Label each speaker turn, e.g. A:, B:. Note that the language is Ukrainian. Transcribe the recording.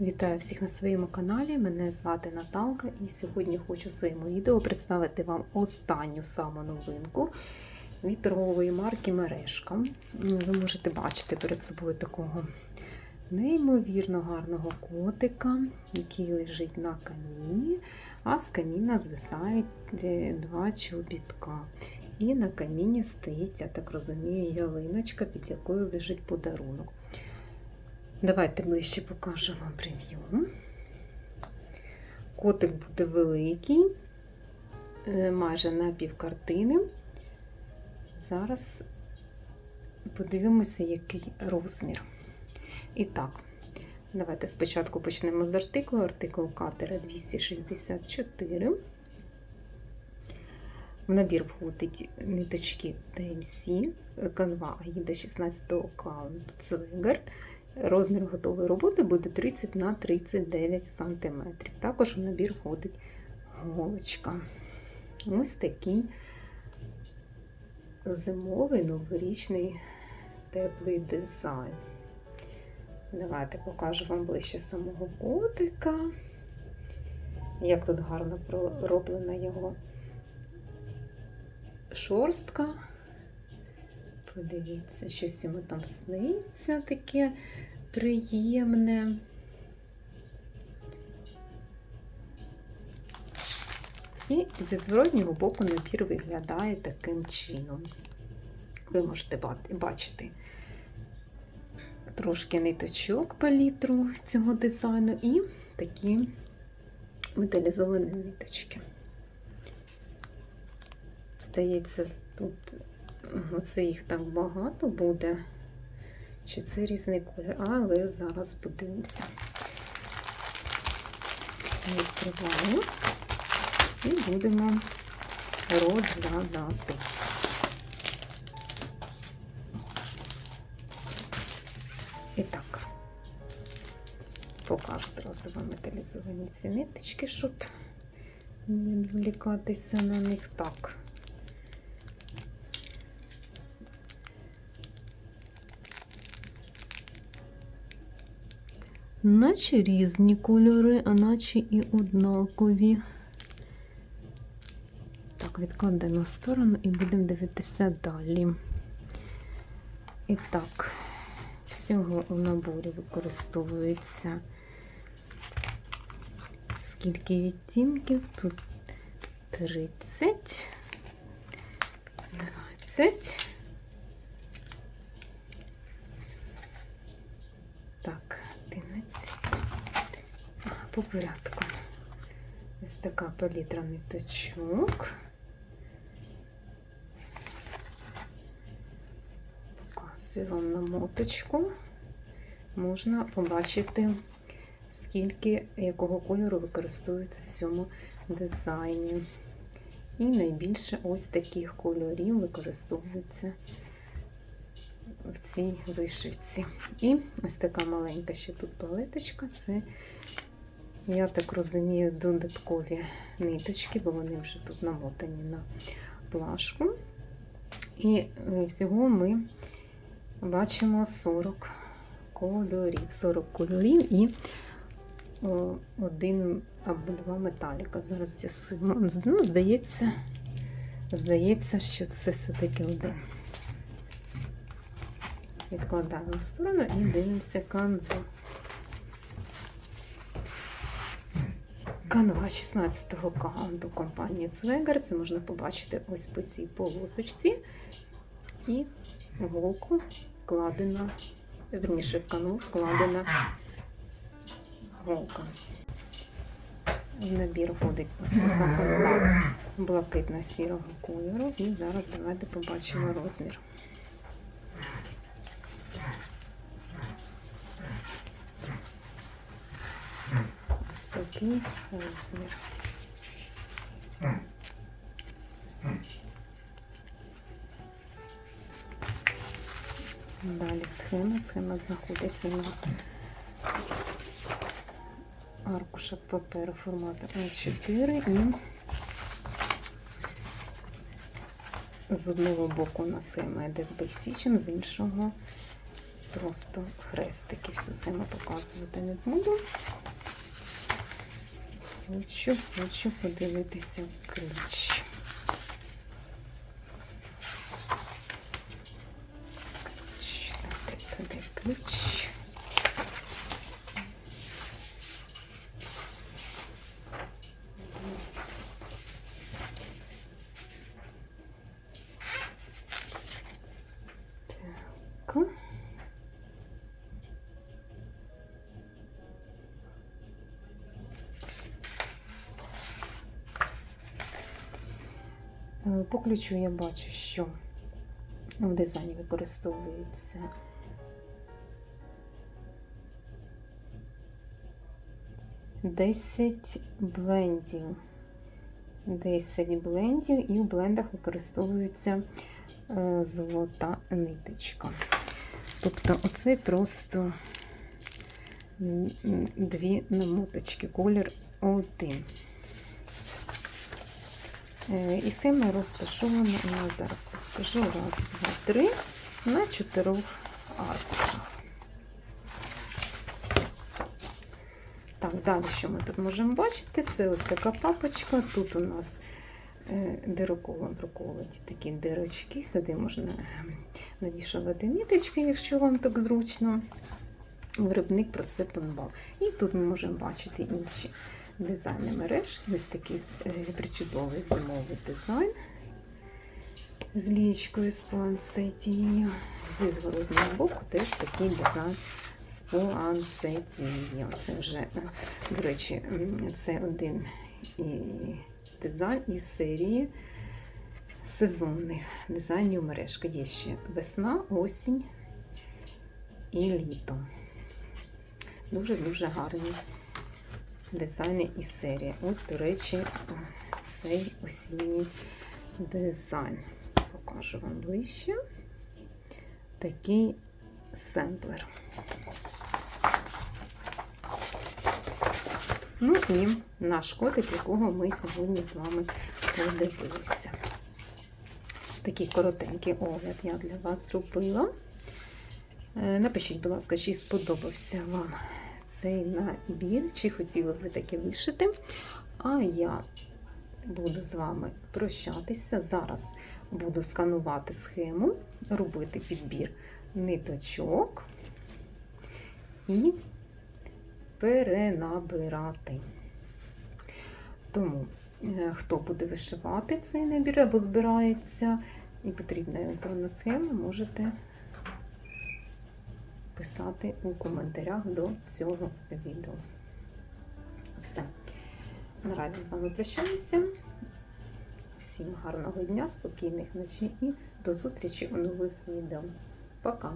A: Вітаю всіх на своєму каналі. Мене звати Наталка, і сьогодні хочу в своєму відео представити вам останню саму новинку від торгової марки Мережка. Ви можете бачити перед собою такого неймовірно гарного котика, який лежить на каміні, а з каміна звисають е, два чобітка. І на каміні стоїть, я так розумію, ялиночка, під якою лежить подарунок. Давайте ближче покажу вам прев'ю. Котик буде великий, е, майже на півкартини. Зараз подивимося, який розмір. І так, давайте спочатку почнемо з артиклу. Артикул катера 264. В набір входить ниточки TMC, канва Аїда 16 каунту Цвегард. Розмір готової роботи буде 30 на 39 см. Також в набір входить голочка. Ось такий зимовий новорічний теплий дизайн. Давайте покажу вам ближче самого котика. Як тут гарно пророблена його шорстка. Подивіться, щось йому там сниться таке приємне. І зі зворотнього боку набір виглядає таким чином. Ви можете бачити трошки ниточок палітру цього дизайну і такі металізовані ниточки. Здається, тут оце їх так багато буде. Чи це різний колір, але зараз подивимося. Відкриваємо і будемо розглядати. І так, покажу зразу вам металізовані ці ниточки, щоб не відволікатися на них так. Наче різні кольори, а наче і однакові. Так, відкладемо в сторону і будемо дивитися далі. І так, всього у наборі використовується скільки відтінків? Тут 30, 20. Так, 11. По порядку. Ось така палітра ниточок. Показую вам на моточку. Можна побачити, скільки якого кольору використовується в цьому дизайні. І найбільше ось таких кольорів використовується в цій вишивці. І ось така маленька ще тут палеточка. Це, я так розумію, додаткові ниточки, бо вони вже тут намотані на плашку. І всього ми бачимо 40 кольорів. 40 кольорів і один або два металіка. Зараз з'ясуємо. Ну, здається, здається, що це все-таки один. Відкладаємо в сторону і дивимося канву. Канва 16-го каунту компанії Цвегар. Це можна побачити ось по цій полосочці. І голку вкладена, верніше в канву вкладена голка. В набір входить ось така канва блакитно-сірого кольору. І зараз давайте побачимо розмір. Ось такий розмір. Далі схема. Схема знаходиться на аркушах паперу формату А4 і з одного боку у нас схема йде з бейсічем, з іншого просто хрестики. Всю саме показувати не буду. Хочу, хочу подивитися ключ. Ключ, туди ключ. Так. Е, По ключу я бачу, що в дизайні використовується Десять блендів. 10 блендів і в блендах використовується е, золота ниточка. Тобто оце просто дві намоточки, колір один. Е, І саме розташовано, я зараз я скажу, раз, два, три, на чотирьох аркушах. Так, далі, що ми тут можемо бачити? Це ось така папочка. Тут у нас е, дироколом проколоті такі дирочки. Сюди можна навішувати ниточки, якщо вам так зручно. Виробник про це подбав. І тут ми можемо бачити інші дизайни мережки. Ось такий е, причудовий зимовий дизайн з лічкою з пансетією. Зі зворотнього боку теж такий дизайн з пансетією. Це вже, е, до речі, це один і дизайн із серії сезонних дизайнів мережки. Є ще весна, осінь і літо. Дуже-дуже гарні дизайни із серії. Ось, до речі, цей осінній дизайн. Покажу вам ближче. Такий семплер. Ну і наш котик, якого ми сьогодні з вами подивилися. Такий коротенький огляд я для вас зробила. Е, Напишіть, будь ласка, чи сподобався вам цей набір, чи хотіли б ви таке вишити. А я буду з вами прощатися. Зараз буду сканувати схему, робити підбір ниточок і перенабирати. Тому, е, хто буде вишивати цей набір або збирається, і потрібна електронна схема, можете писати у коментарях до цього відео. Все. Наразі з вами прощаюся. Всім гарного дня, спокійних ночей і до зустрічі у нових відео. Пока!